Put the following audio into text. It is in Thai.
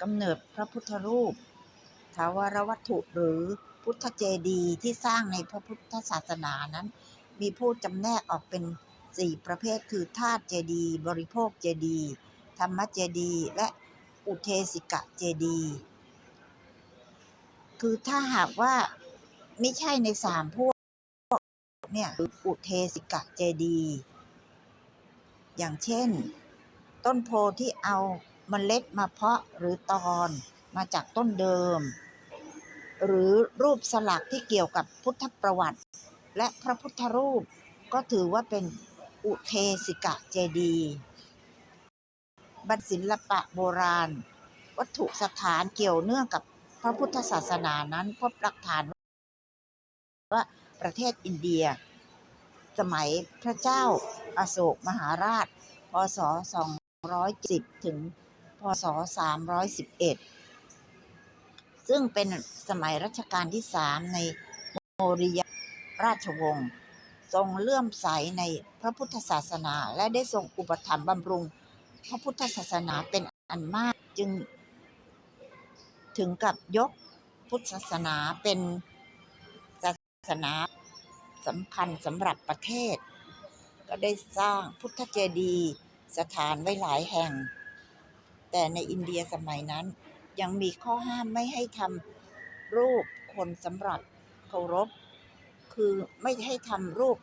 กำเนิดพระพุทธรูป ถาวรวัตถุหรือพุทธเจดีย์ที่สร้างในพระพุทธศาสนานั้น มีผู้จำแนกออกเป็นสี่ประเภทคือธาตุเจดีย์บริโภคเจดีย์ธรรมเจดีย์และอุเทสิกะเจดีย์คือถ้าหากว่าไม่ใช่ในสามพวกเนี่ยคืออุเทสิกะเจดีย์อย่างเช่น ต้นโพที่เอา เมล็ดมาเพาะหรือตอนมาจากต้นเดิม หรือรูปสลักที่เกี่ยวกับพุทธประวัติ และพระพุทธรูปก็ถือว่าเป็นอุเทสิกะเจดีบัณศิลปะโบราณ วัตถุสถานเกี่ยวเนื่องกับพระพุทธศาสนานั้นพบหลักฐานว่าประเทศอินเดีย สมัยพระเจ้าอาโศกมหาราช พศ 210 ถึง พศ 311 ซึ่งเป็นสมัยรัชกาลที่สามในโมริยราชวงศ์ทรงเลื่อมใสในพระพุทธศาสนา และได้ทรงอุปถัมภ์บำรุง พระพุทธศาสนาเป็นอันมากจึง ถึงกับยกพุทธศาสนาเป็นศาสนาสำคัญสำหรับประเทศ ก็ได้สร้างพุทธเจดีย์สถานไว้หลายแห่ง แต่ในอินเดียสมัยนั้น ยังมีข้อห้ามไม่ให้ทำรูปคนสำหรับเคารพ คือไม่ให้ทำรูป